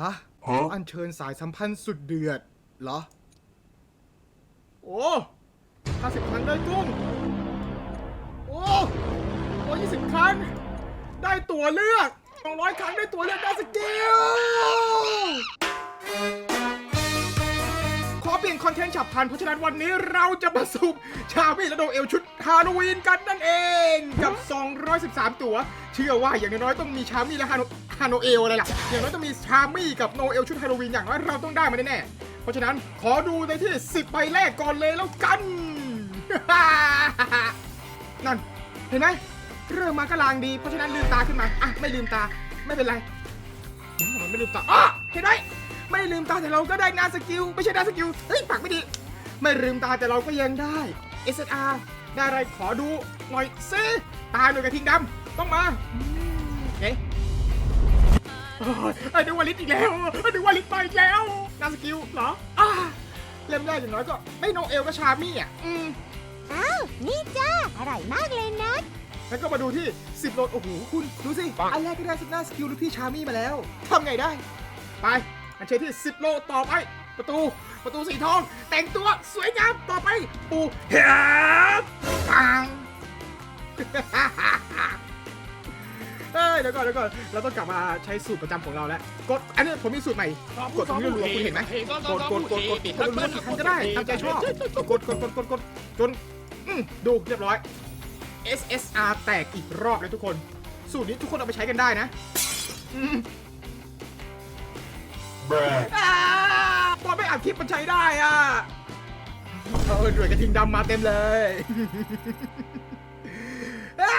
ฮะ อัญเชิญสายสัมพันธ์สุดเดือด เหรอ โอ้ห้าสิบครั้งได้กุ้งโอ้โอ้ยี่สิบครั้ง ได้ตัวเลือกสองร้อยครั้งได้ตัวเลือกได้สกิลขอ เปลี่ยนคอนเทนต์ฉับพลันเพราะฉะนั้นวันนี้เราจะมาสุ่มชาวี่และโดเอลชุดฮาโลวีนกันนั่นเองกับ 213 ตัว เชื่อว่าอย่างน้อยต้องมีชามี่และฮาโนฮาโนเอลอะไรล่ะ อย่างน้อยต้องมีชามี่กับโนเอลชุดฮาโลวีนอย่างน้อยเราต้องได้มาแน่ๆเพราะฉะนั้นขอดูในที่ 10ใบแรกก่อนเลยแล้วกัน นั่นเห็นไหมเริ่มมาก็ลางดีเพราะฉะนั้นลืมตาขึ้นมาอะไม่ลืมตาไม่เป็นไรมันไม่ลืมตาอะเห็นไหม ไม่ลืมตาแต่เราก็ได้หนาสกิล ไม่ใช่หนาสกิล เฮ้ยปากไม่ดี ไม่ลืมตาแต่เราก็ยังได้ SSR ได้อะไรขอดูหน่อยซิตาหน่วยกระทิงดำต้องมาอืมเอ๊ะโอ้ยไอ้ดูวาลิสอีกแล้วไอ้ดูวาลิสไปอีกแล้วหนาสกิลเหรออ่าเล่มแรกอย่างน้อยก็ไม่โนเอลก็ชามี่อะอืมอ้าว นี่จ้า อร่อยมากเลยนะแล้วก็มาดูที่ 10โหลดโอ้โหคุณ ดูสิ อันแรกก็ได้สหน้าสกิลหรือพี่ชามี่มาแล้วทำไงได้ ไป อันเชิญที่10โลต่อไป ประตูประตูสีทอง แต่งตัวสวยงามต่อไป ปูเฮียปังเอ้ยเดี๋ยวก่อนเดี๋ยวก่อนเราต้องกลับมาใช้สูตรประจำของเราแล้วกดอันนี้ผมมีสูตรใหม่กดตรงนี้รัวๆคุณเห็นไหมกดกดกดกดกดรัวๆกี่ครั้งก็ได้ตามใจชอบกดกดกดกดกดจนอืมดูเรียบร้อย SSR แตกอีกรอบแล้วทุกคน สูตรนี้ทุกคนเอาไปใช้กันได้นะ อ่าตอนไม่อัดคลิปมันใช้ได้อะเออหน่วยกระทิงดำมาเต็มเลยอ่า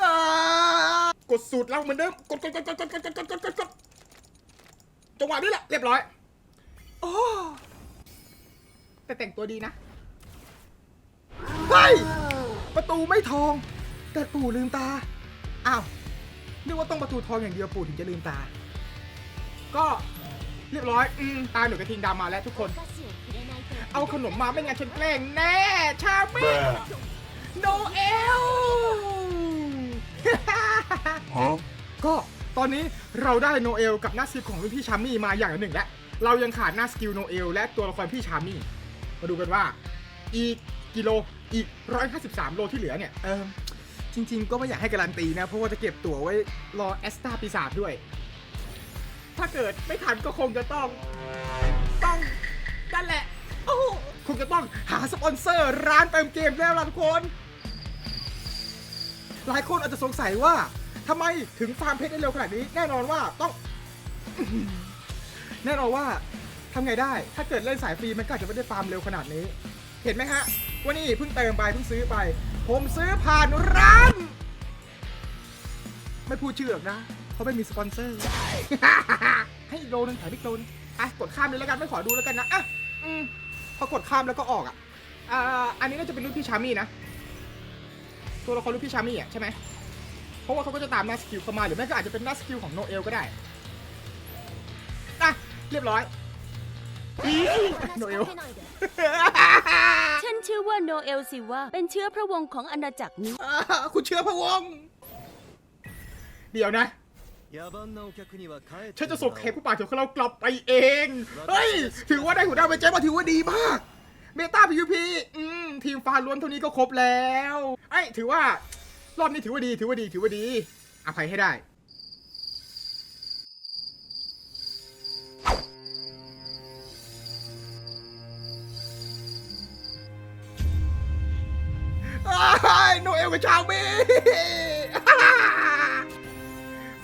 อ่ากดสูตรเราเหมือนเดิม กดกดกดกดกดกดกดกดกดกดจังหวะนี้แหละ เรียบร้อย โอ้ แต่แต่งตัวดีนะ เฮ้ย ประตูไม่ทอง แต่ปู่ลืมตา อ้าว นึกว่าต้องประตูทองอย่างเดียวปู่ถึงจะลืมตา ก็เรียบร้อยอืมตาหนูกระทิงดำมาแล้วทุกคน เอาขนมมาไม่งั้นฉันแกล้งแน่ ชาเม่ Bruh. โนเอล Huh? ก็ตอนนี้เราได้โนเอลกับหน้าสกิลของรุ่นพี่ชามี่มาอย่างละหนึ่งแล้ว เรายังขาดหน้าสกิลโนเอลและตัวละครพี่ชามี่ มาดูกันว่า อีกกิโลอีก 153 โลที่เหลือเนี่ย เออ จริง ๆ ก็ไม่อยากให้การันตีนะ เพราะว่าจะเก็บตั๋วไว้รอแอสตาปีศาจด้วย ถ้าเกิดไม่ทันก็คงจะต้อง ต้องนั่นแหละ โอ้โหคงจะต้องหาสปอนเซอร์ร้านเติมเกมแล้วล่ะทุกคน หลายคนอาจจะสงสัยว่าทำไมถึงฟาร์มเพชรได้เร็วขนาดนี้ แน่นอนว่าต้อง แน่นอนว่าทำไงได้ ถ้าเกิดเล่นสายฟรีมันก็อาจจะไม่ได้ฟาร์มเร็วขนาดนี้ เห็นไหมฮะว่านี่เพิ่งเติมไปเพิ่งซื้อไป ผมซื้อผ่านร้าน ไม่พูดชื่อหรอกนะ เพราะไม่มีสปอนเซอร์ ให้อีกโลนึงถ่ายอีกโลนึงอะกดข้ามเลยแล้วกันไม่ขอดูแล้วกันนะอะอืมพอกดข้ามแล้วก็ออกอะอ่าอันนี้น่าจะเป็นรุ่นพี่ชามี่นะ ตัวละครรุ่นพี่ชามี่อะใช่ไหมเพราะว่าเขาก็จะตามหน้าสกิลเข้ามาหรือไม่ก็อาจจะเป็นหน้าสกิลของโนเอลก็ได้อะเรียบร้อยโนเอลฉัน ชื่อว่าโนเอลซิวาเป็นเชื้อพระวงศ์ของอาณาจักรนี้ อ่าคุณเชื่อพระวงศ์เดี๋ยวนะ ฉัฉันนจะจะส่ส่งงเทเทปปผู้ป่าเถื่อนของเรากลับไปเอง เฮ้ย ถือว่าได้หัวหน้าไปเจ๊มาถือว่าดีมาก เมตาพีพีอืม ทีมฟาล้วนเท่านี้ก็ครบแล้ว ไอ้ยถือว่า รอบนี้ถือว่าดี ถือว่าดี ถือว่าดี อภัยให้ได้ ลกับชาวเม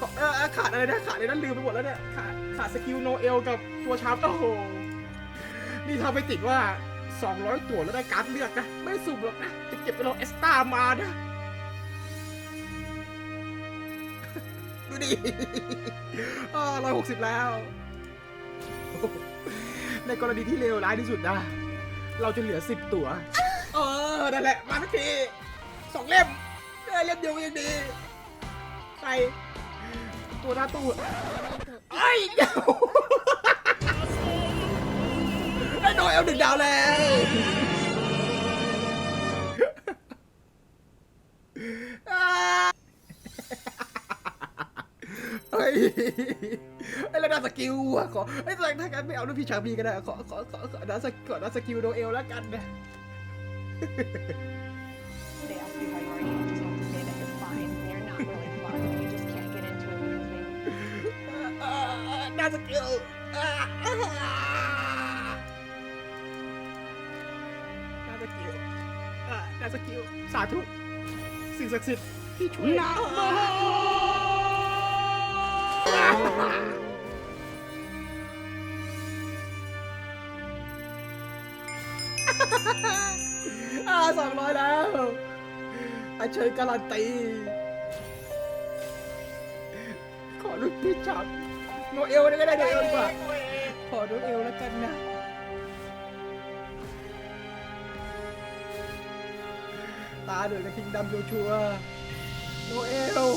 ขอเออเออขาดอะไรนะขาดอะไรนั้นลืมไปหมดแล้วเนี่ยขาดขาดสกิลโนเอลกับตัวชาร์ปโอ้โหนี่ทำไปติดว่า 200 ตัวแล้วได้การ์ดเลือกนะ ไม่สุ่มหรอกนะ จะเก็บไปรอเอสตามานะดูดิร้อยหกสิบแล้ว ในกรณีที่เลวร้ายที่สุดนะ เราจะเหลือสิบตัว เออ นั่นแหละ มาสักที สองเล่มได้เล่มเดียวยังดี ใส่ตัวหน้าตู้ไอ้เดี๋ยวไอ้โดยเอาหนึ่งดาวแล้วเฮ้ยไอ้แล้วนาสกิลอะขอไอ้แต่ถ้างั้นไม่เอารุ่นพี่ชาบีก็ได้ขอขอขอขอนาสขอนาสกิลโนเอลแล้วกันนะ นาสกิลอ่าอ่านาสกิลอ่านาสกิลสาธุสิ่งศักดิ์สิทธิ์ที่ช่วยนะอ่าสองร้อยแล้วอาเชยการันตีขอรุ่นพี่จับ โนเอลก็ได้โนเอลดีกว่าขอโนเอลแล้วกันนะตาเดือดกระทิงดำโยชัวโนเอล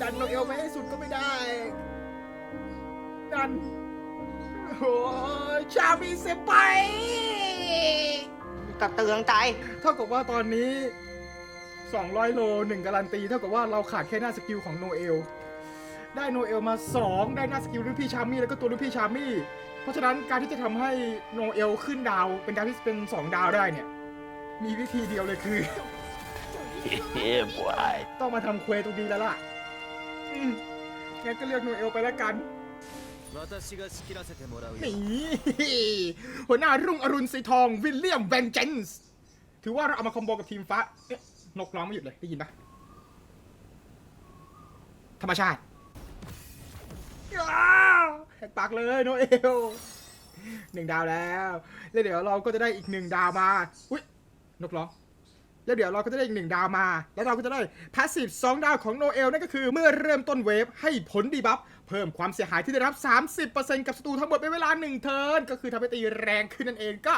ดันโนเอลไปให้สุดก็ไม่ได้ ดันโอ้ชาบีเซไป กระเตืองใจ เท่ากับว่าตอนนี้ 200 โลหนึ่งการันตี เท่ากับว่าเราขาดแค่หน้าสกิลของโนเอล ได้โนเอลมา 2 ได้หน้าสกิลรุ่นพี่ชามี่แล้วก็ตัวรุ่นพี่ชามี่ เพราะฉะนั้นการที่จะทำให้โนเอลขึ้นดาวเป็นดาวที่เป็น 2 ดาวได้เนี่ย มีวิธีเดียวเลยคือต้องมาทำเควสตรงนี้แล้วล่ะอืมงั้นก็เลือกโนเอลไปแล้วกัน นี่หัวหน้ารุ่งอรุณสีทองวิลเลียมแวนเจนส์ถือว่าเราเอามาคอมโบกับทีมฟ้าเอ๊ะนกร้องไม่หยุดเลยได้ยินปะธรรมชาติแหกปากเลยโนเอลหนึ่งดาวแล้วแล้วเดี๋ยวเราก็จะได้อีกหนึ่งดาวมาอุ้ยนกร้องแล้วเดี๋ยวเราก็จะได้อีกหนึ่งดาวมา แล้วเราก็จะได้พาสซีฟสองดาวของโนเอลนั่นก็คือเมื่อเริ่มต้นเวฟให้ผลดีบัฟ เพิ่มความเสียหายที่ได้รับ 30%กับศัตรูทั้งหมดเป็นเวลา 1 เทิร์น ก็คือทำให้ตีแรงขึ้นนั่นเองก็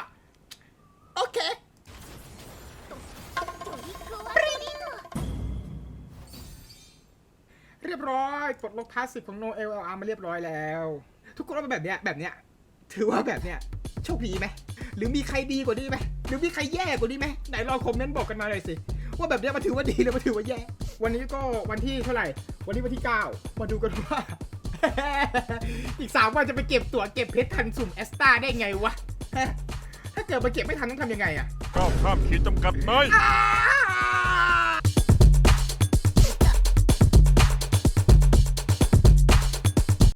โอเค เรียบร้อยปลดล็อกพาสซีฟของโนเอลอาร์มาเรียบร้อยแล้ว ทุกคนว่าแบบเนี้ยแบบเนี้ยถือว่าแบบเนี้ยโชคดีไหมหรือมีใครดีกว่านี้ไหมหรือมีใครแย่กว่านี้ไหมไหนลองคอมเมนต์บอกกันมาหน่อยสิว่าแบบเนี้ยมันถือว่าดีหรือมันถือว่าแย่ วันนี้ก็วันที่เท่าไหร่ วันนี้วันที่ 9 มาดูกันว่า อีก3วันจะไปเก็บตั๋วเก็บเพชรทันสุ่มแอสตาได้ไงวะ ถ้าเกิดมาเก็บไม่ทันต้องทำยังไงอะ ก้าวข้ามขีดจำกัดไหมอ้า